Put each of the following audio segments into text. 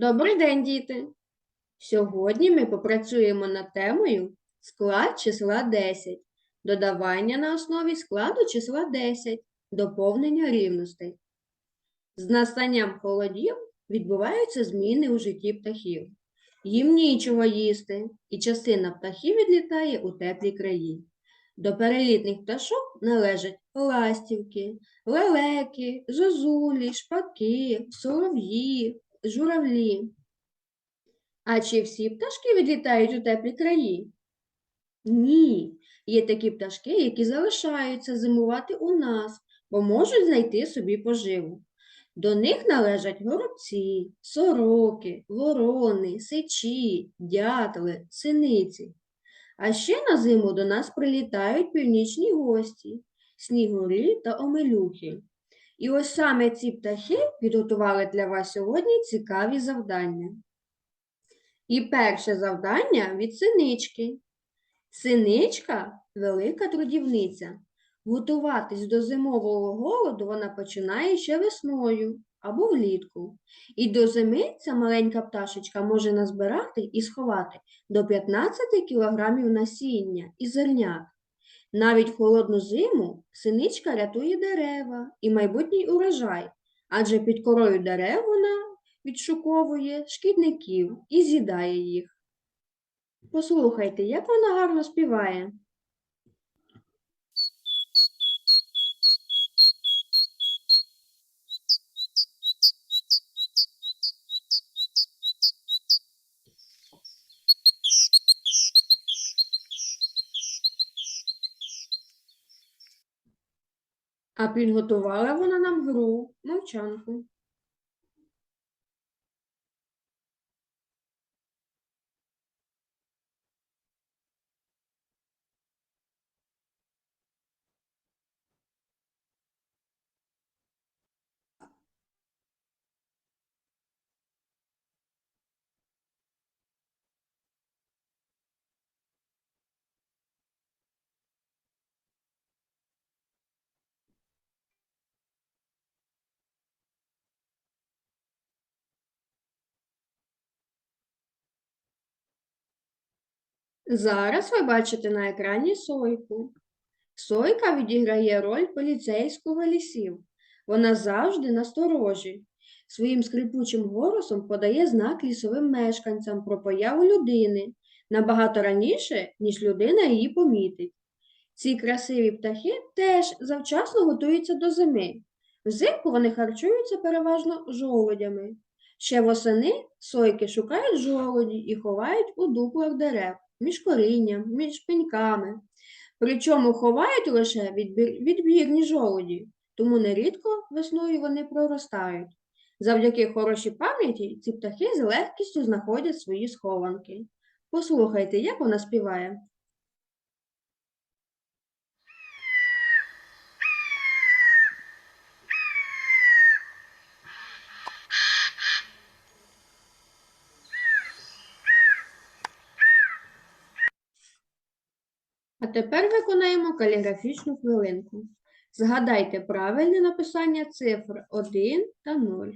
Добрий день, діти! Сьогодні ми попрацюємо над темою склад числа 10, додавання на основі складу числа 10, доповнення рівностей. З настанням холодів відбуваються зміни у житті птахів. Їм нічого їсти, і частина птахів відлітає у теплі краї. До перелітних пташок належать ластівки, лелеки, зозулі, шпаки, солов'ї, журавлі. А чи всі пташки відлітають у теплі краї? Ні. Є такі пташки, які залишаються зимувати у нас, бо можуть знайти собі поживу. До них належать горобці, сороки, ворони, сичі, дятли, синиці. А ще на зиму до нас прилітають північні гості, снігурі та омелюхи. І ось саме ці птахи підготували для вас сьогодні цікаві завдання. І перше завдання від синички. Синичка велика трудівниця. Готуватись до зимового голоду вона починає ще весною або влітку. І до зими ця маленька пташечка може назбирати і сховати до 15 кілограмів насіння і зернят. Навіть в холодну зиму синичка рятує дерева і майбутній урожай, адже під корою дерев вона відшуковує шкідників і з'їдає їх. Послухайте, як вона гарно співає. А підготувала вона нам гру, мовчанку. Зараз ви бачите на екрані сойку. Сойка відіграє роль поліцейського лісів. Вона завжди насторожі. Своїм скрипучим голосом подає знак лісовим мешканцям про появу людини набагато раніше, ніж людина її помітить. Ці красиві птахи теж завчасно готуються до зими. Взимку вони харчуються переважно жолудями. Ще восени сойки шукають жолуді і ховають у дуплах дерев, між корінням, між пеньками. Причому ховають лише відбірні жолуді, тому нерідко весною вони проростають. Завдяки хорошій пам'яті ці птахи з легкістю знаходять свої схованки. Послухайте, як вона співає. Тепер виконаємо каліграфічну хвилинку. Згадайте правильне написання цифр 1 та 0.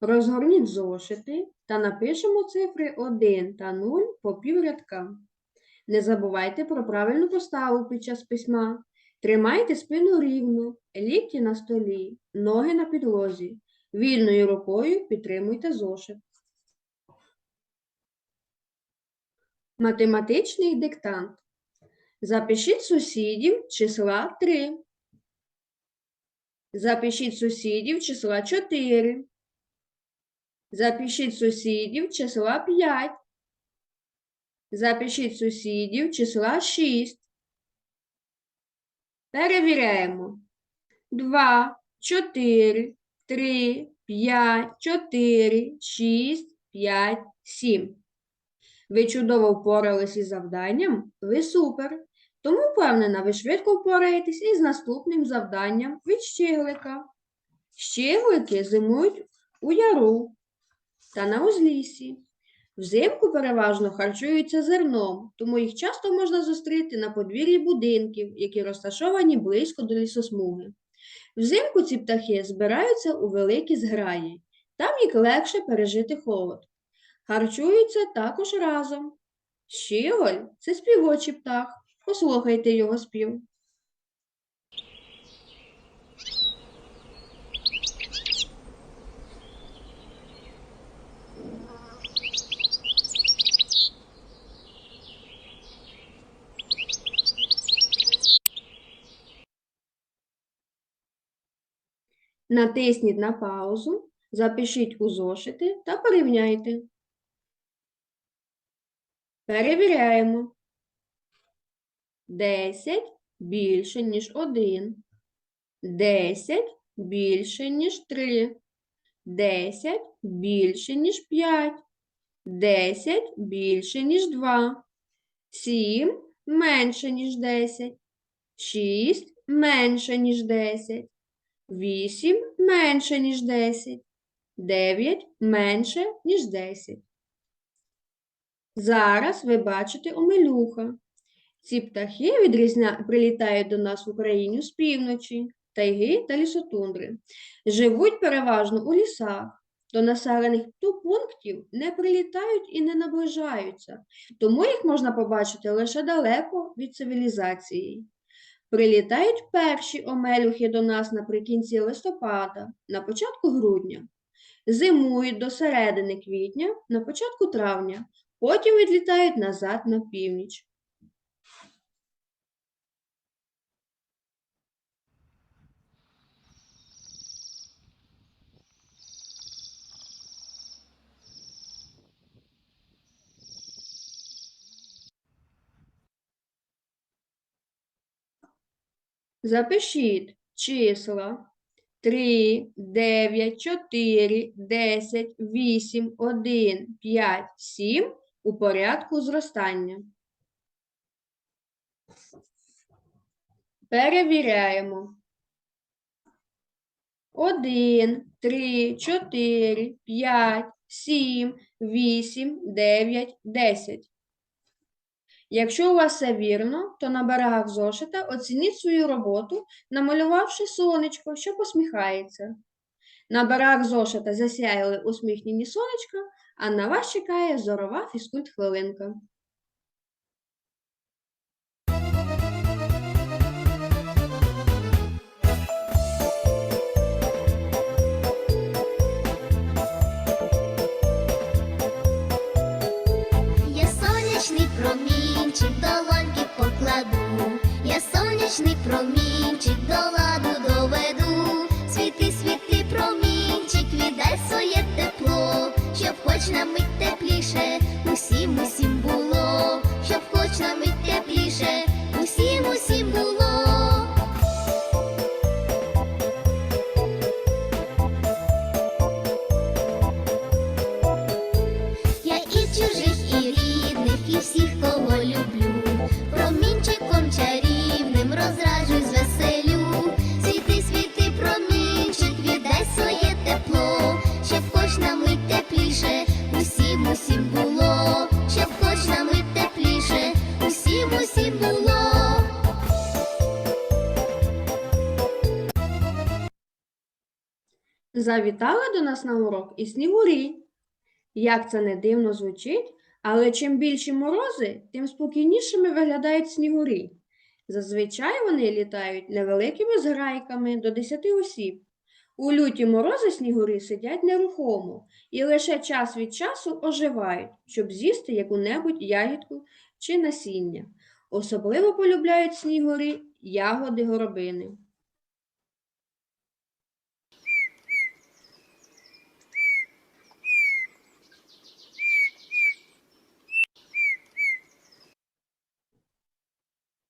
Розгорніть зошити та напишемо цифри 1 та 0 по піврядка. Не забувайте про правильну поставу під час письма. Тримайте спину рівно, лікті на столі, ноги на підлозі. Вільною рукою підтримуйте зошит. Математичний диктант. Запишіть сусідів числа 3. Запишіть сусідів числа 4. Запишіть сусідів числа 5. Запишіть сусідів числа 6. Перевіряємо. 2, 4, 3, 5, 4, 6, 5, 7. Ви чудово впорались із завданням, ви супер. Тому впевнена, ви швидко впораєтесь із наступним завданням від щеглика. Щеглики зимують у яру та на узліссі. Взимку переважно харчуються зерном, тому їх часто можна зустріти на подвір'ї будинків, які розташовані близько до лісосмуги. Взимку ці птахи збираються у великі зграї. Там їх легше пережити холод. Харчуються також разом. Щіголь – це співочий птах. Послухайте його спів. Натисніть на паузу, запишіть у зошити та порівняйте. Перевіряємо. 10 більше, ніж 1. 10 більше, ніж 3. 10 більше, ніж 5. 10 більше, ніж 2. 7 менше, ніж 10. 6 менше, ніж 10. 8 менше, ніж 10. 9 менше, ніж 10. Зараз ви бачите омелюха. Ці птахи відрізня... прилітають до нас в Україні з півночі, тайги та лісотундри. Живуть переважно у лісах. До населених пунктів не прилітають і не наближаються, тому їх можна побачити лише далеко від цивілізації. Прилітають перші омелюхи до нас наприкінці листопада, на початку грудня. Зимують до середини квітня, на початку травня, потім відлітають назад на північ. Запишіть числа 3, 9, 4, 10, 8, 1, 5, 7 у порядку зростання. Перевіряємо. 1, 3, 4, 5, 7, 8, 9, 10. Якщо у вас все вірно, то на берегах зошита оцініть свою роботу, намалювавши сонечко, що посміхається. На берегах зошита засяяли усміхнені сонечка, а на вас чекає зорова фізкульт-хвилинка. Я сонячний промінчик до лампі покладу, я сонячний промінчик до ладу люблю, промінчиком чарівним розраджуй звеселю. Світи, світи, промінчик, віддай своє тепло, щоб хоч на мить тепліше, усім, усім було, щоб хоч на мить тепліше, усім, усім було. Завітали до нас на урок і снігурі. Як це не дивно звучить, але чим більші морози, тим спокійнішими виглядають снігурі. Зазвичай вони літають невеликими зграйками до 10 осіб. У люті морози снігурі сидять нерухомо і лише час від часу оживають, щоб з'їсти яку-небудь ягідку чи насіння. Особливо полюбляють снігурі ягоди горобини.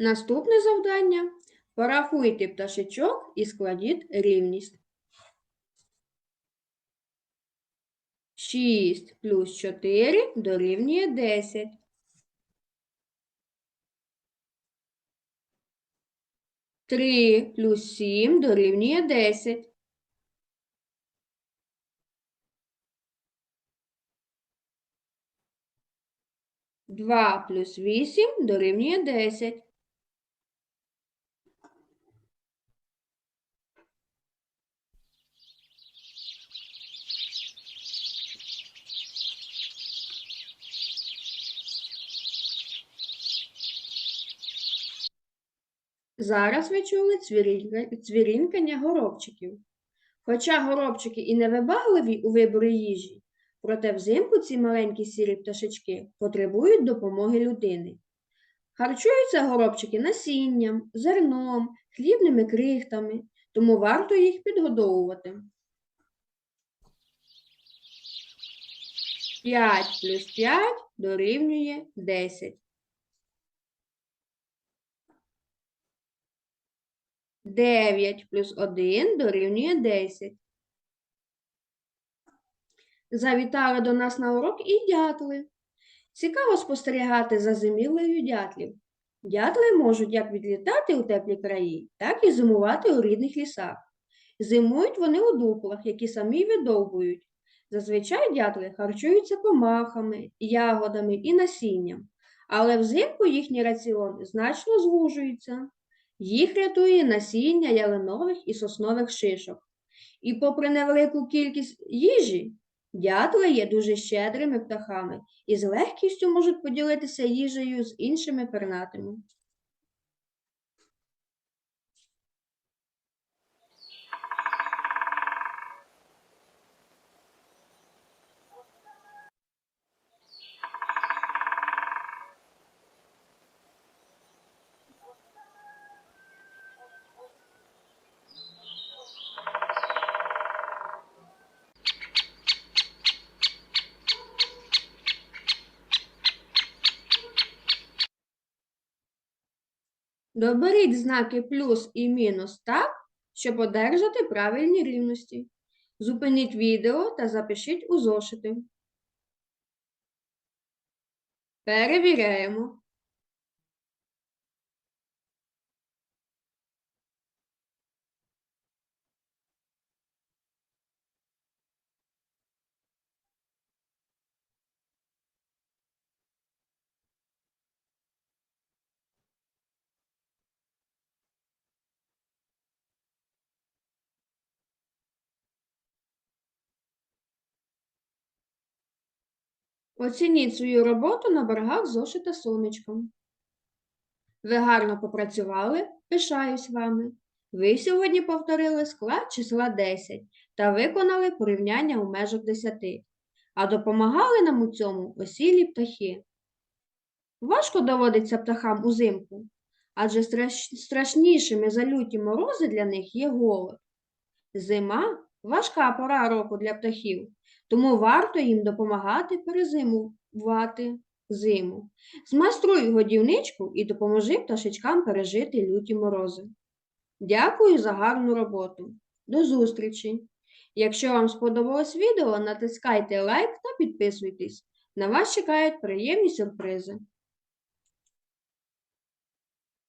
Наступне завдання. Порахуйте пташечок і складіть рівність. 6 плюс 4 дорівнює 10. Три плюс 7 дорівнює 10. Два плюс 8 дорівнює 10. Зараз ви чули цвірінькання горобчиків. Хоча горобчики і невибагливі у виборі їжі, проте взимку ці маленькі сірі пташечки потребують допомоги людини. Харчуються горобчики насінням, зерном, хлібними крихтами, тому варто їх підгодовувати. 5 плюс 5 дорівнює 10. 9 плюс 1 дорівнює 10. Завітали до нас на урок і дятли. Цікаво спостерігати за зимівлею дятлів. Дятли можуть як відлітати у теплі краї, так і зимувати у рідних лісах. Зимують вони у дуплах, які самі видовбують. Зазвичай дятли харчуються комахами, ягодами і насінням, але взимку їхній раціон значно звужується. Їх рятує насіння ялинових і соснових шишок. І попри невелику кількість їжі, дятли є дуже щедрими птахами і з легкістю можуть поділитися їжею з іншими пернатими. Доберіть знаки плюс і мінус так, щоб одержати правильні рівності. Зупиніть відео та запишіть у зошити. Перевіряємо. Оцініть свою роботу на берегах зошита сонечком. Ви гарно попрацювали, пишаюсь вами. Ви сьогодні повторили склад числа 10 та виконали порівняння у межах 10, а допомагали нам у цьому осілі птахи. Важко доводиться птахам узимку, адже страш- страшнішими за люті морози для них є голод. Зима важка пора року для птахів, тому варто їм допомагати перезимувати зиму. Змайструй годівничку і допоможи пташечкам пережити люті морози. Дякую за гарну роботу. До зустрічі! Якщо вам сподобалось відео, натискайте лайк та підписуйтесь. На вас чекають приємні сюрпризи.